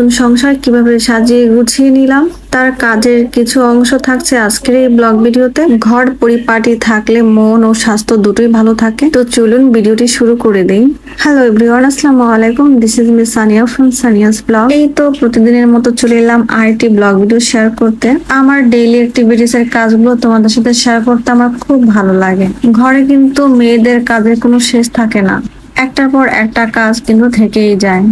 নতুন সংসার কীভাবে সাজিয়ে গুছিয়ে নিলাম, তার কাজের কিছু অংশ থাকছে আজকের এই ব্লগ ভিডিওতে। ঘর পরিপাটি থাকলে মন ও স্বাস্থ্য দুটোই ভালো থাকে। তো চলুন ভিডিওটি শুরু করে দিই। হ্যালো এভরিওয়ান আসসালামু আলাইকুম। This is Miss Sania from Sania's blog এই তো প্রতিদিনের মতো চলে এলাম আরেকটি ব্লগ ভিডিও শেয়ার করতে। আমার ডেইলি অ্যাক্টিভিটিস এর কাজগুলো তোমাদের সাথে শেয়ার করতে আমার খুব ভালো লাগে। ঘরে কিন্তু মেয়েদের কাজের কোনো শেষ থাকে না। একটার পর একটা কাজ কিন্তু থেকেই যায়।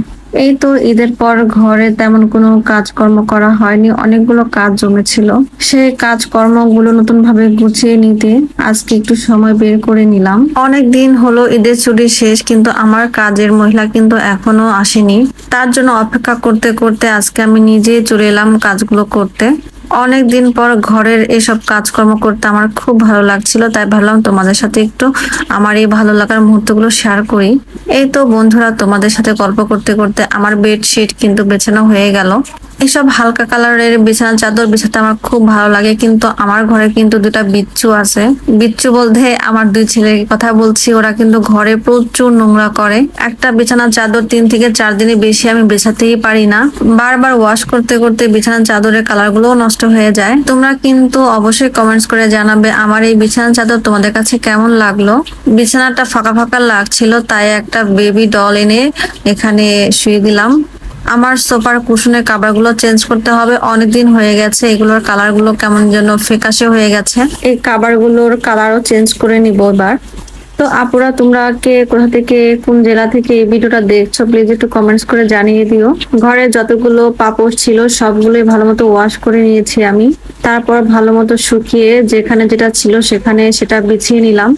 এই তো ঈদের পর ঘরে তেমন কোনো কাজকর্ম করা হয়নি, অনেকগুলো কাজ জমেছিল। সেই কাজকর্মগুলো নতুন ভাবে গুছিয়ে নিতে আজকে একটু সময় বের করে নিলাম। অনেক দিন হলো ঈদের ছুটি শেষ, কিন্তু আমার কাজের মহিলা কিন্তু এখনও আসেনি। তার জন্য অপেক্ষা করতে করতে আজকে আমি নিজে চলে এলাম কাজগুলো করতে। অনেক দিন পর ঘরের এসব কাজকর্ম করতে আমার খুব ভালো লাগছিল, তাই ভাবলাম তোমাদের সাথে একটু আমার এই ভালো লাগার মুহূর্তগুলো শেয়ার করি। এই তো বন্ধুরা, তোমাদের সাথে গল্প করতে করতে আমার বেডশিট কিন্তু বেছানো হয়ে গেল। এসব হালকা কালারের বিছানা, চাদর বিছাতে আমার খুব ভালো লাগে, কিন্তু আমার ঘরে কিন্তু দুটা বিচ্ছু আছে। বিচ্ছু বলতে আমার দুই ছেলের কথা বলছি, ওরা কিন্তু ঘরে প্রচুর নোংরা করে। একটা বিছানা, চাদর তিন থেকে চার দিনের বেশি আমি বেছাতেই পারি না। বারবার ওয়াশ করতে করতে বিছানা, চাদরের কালার গুলোও নষ্ট হয়ে যায়। তোমরা কিন্তু অবশ্যই কমেন্টস করে জানাবে, আমার এই বিছানা, চাদর তোমাদের কাছে কেমন লাগল? বিছানাটা ফাঁকা ফাঁকা লাগছিল, তাই একটা বেবি ডল এনে এখানে শুয়ে দিলাম। আমার সোফার কুশনের কাভারগুলো চেঞ্জ করতে হবে। অনেকদিন হয়ে গেছে, এগুলোর কালারগুলো কেমন যেন ফেকাশে হয়ে গেছে। এই কাভারগুলোর কালারও চেঞ্জ করে নিব এবার। তো আপুরা, তোমরা কে, কোথা থেকে, কোন জেলা থেকে এই ভিডিওটা দেখছ প্লিজ একটু কমেন্টস করে জানিয়ে দিও। ঘরে যতগুলো পাপড় ছিল, সবগুলোই ভালো মতো ওয়াশ করে নিয়েছি আমি। তারপর ভালো মতো শুকিয়ে যেখানে যেটা ছিল সেখানে সেটা বিছিয়ে নিলাম।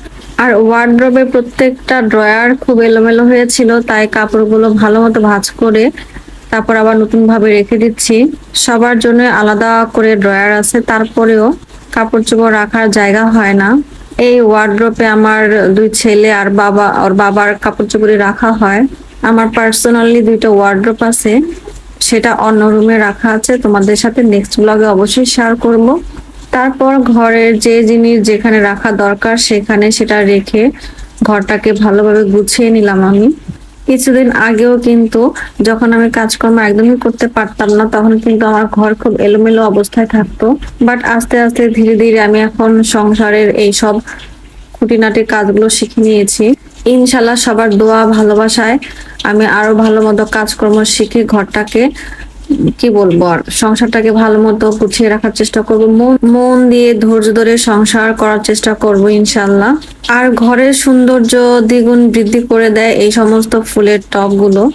আর ওয়ার্ড্রবে প্রত্যেকটা ড্রয়ার খুব এলোমেলো হয়েছিল, তাই কাপড়গুলো ভালো মতো ভাঁজ করে তারপর আবার নতুন ভাবে রেখে দিচ্ছি। সবার জন্য আলাদা করে ড্রয়ার আছে, তারপরেও কাপড় চোপড় রাখার জায়গা হয় না। এই ওয়ার্ড্রপে আমার দুই ছেলে আর বাবা, ওর বাবার কাপড় চোপড়ে রাখা হয়। আমার পার্সোনালি দুইটা ওয়ার্ড্রপ আছে, সেটা অন্য রুমে রাখা আছে। তোমাদের সাথে নেক্সট ব্লগে অবশ্যই শেয়ার করব। তারপর ঘরের যে জিনিস যেখানে রাখা দরকার, সেখানে সেটা রেখে ঘরটাকে ভালোভাবে গুছিয়ে নিলাম আমি। কিছুদিন আগেও কিন্তু যখন আমি কাজকর্ম একদমই করতে পারতাম না, তখন কিন্তু আমার ঘর খুব এলোমেলো অবস্থায় থাকতো। বাট আস্তে আস্তে ধীরে ধীরে আমি এখন সংসারের এই সব খুঁটিনাটি কাজগুলো শিখে নিয়েছি। ইনশাল্লাহ সবার দোয়া, ভালোবাসায় আমি আরও ভালো মতো কাজকর্ম শিখে ঘরটাকে কি বলব, আর সংসারটাকে ভালো মতো গুছিয়ে রাখার চেষ্টা করব। মন- দিয়ে ধৈর্য ধরে সংসার করার চেষ্টা করব ইনশাল্লাহ আর ঘরের সৌন্দর্য দ্বিগুণ বৃদ্ধি করে দেয় এই সমস্ত ফুলের টবগুলো।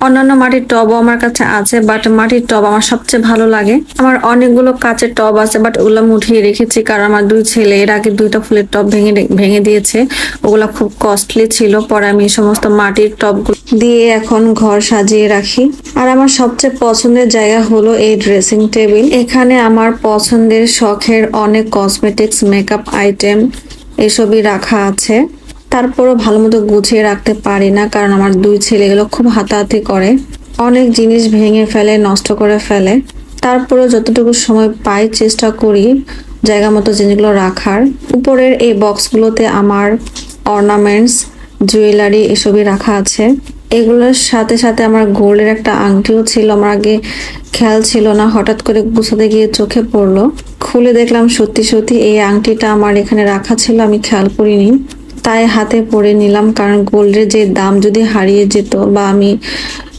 অন্যান্য মাটির টবও আমার কাছে আছে বাট মাটির টব আমার সবচেয়ে ভালো লাগে। আমার অনেকগুলো কাঁচের টব আছে বাট ওগুলো উঠিয়ে রেখেছি কারণ আমার দুই ছেলে, এর আগে দুইটা ফুলের টব ভেঙে ভেঙে দিয়েছে। ওগুলা খুব কস্টলি ছিল, পরে আমি এই সমস্ত মাটির টবগুলো দিয়ে এখন ঘর সাজিয়ে রাখি। আর আমার সবচেয়ে পছন্দের জায়গা হলো এই ড্রেসিং টেবিল এখানে আমার পছন্দের শখের অনেক কসমেটিক্স মেকআপ আইটেম এসবই রাখা আছে। তারপরও ভালো মতো গুছিয়ে রাখতে পারি না, কারণ আমার দুই ছেলেগুলো খুব হাতাহাতি করে। অনেক জিনিস ভেঙে ফেলে, নষ্ট করে ফেলে। তারপরেও যতটুকু সময় পাই চেষ্টা করি জায়গা মতো জিনিসগুলো রাখার। উপরের এই বক্সগুলোতে আমার অর্নামেন্টস জুয়েলারি এসবই রাখা আছে। এগুলোর সাথে সাথে আমার গোল্ডের একটা আংটিও ছিল, আমার আগে খেয়াল ছিল না, হঠাৎ করে গুছাতে গিয়ে চোখে পড়ল। খুলে দেখলাম সত্যি সত্যি এই আংটিটা আমার এখানে রাখা ছিল, আমি খেয়াল করিনি। তাই হাতে পরে নিলাম, কারণ গোল্ডের যে দাম যদি হারিয়ে যেত বা আমি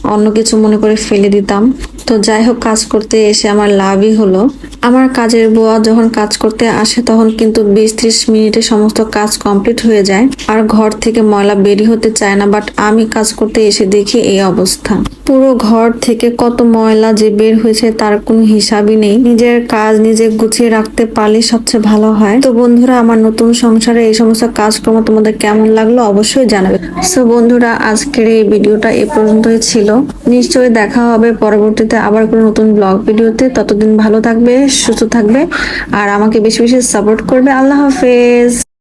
অন্য কিছু মনে করে ফেলে দিতাম। তো যাই হোক, কাজ করতে এসে আমার লাভই হলো। আমার কাজের বুয়া যখন কাজ করতে আসে, তখন কিন্তু বিশ ত্রিশ মিনিটে সমস্ত কাজ কমপ্লিট হয়ে যায়। আর ঘর থেকে ময়লা বেরি হতে চায় না, বাট আমি কাজ করতে এসে দেখি এই অবস্থা। পুরো ঘর থেকে কত ময়লা যে বের হয়েছে, তার কোনো হিসাবই নেই। নিজের কাজ নিজে গুছিয়ে রাখতে পারলে সবচেয়ে ভালো হয়। তো বন্ধুরা, আমার নতুন সংসারে এই সমস্ত কাজকর্ম তোমাদের কেমন লাগল অবশ্যই জানাবে। সো বন্ধুরা, আজকের এই ভিডিওটা এ পর্যন্তই ছিল। নিশ্চয়ই দেখা হবে পরবর্তীতে আবার কোনো নতুন ব্লগ ভিডিওতে। ততদিন ভালো থাকবে সুস্থ থাকবে আর আমাকে বেশি বেশি সাপোর্ট করবে। আল্লাহ হাফেজ।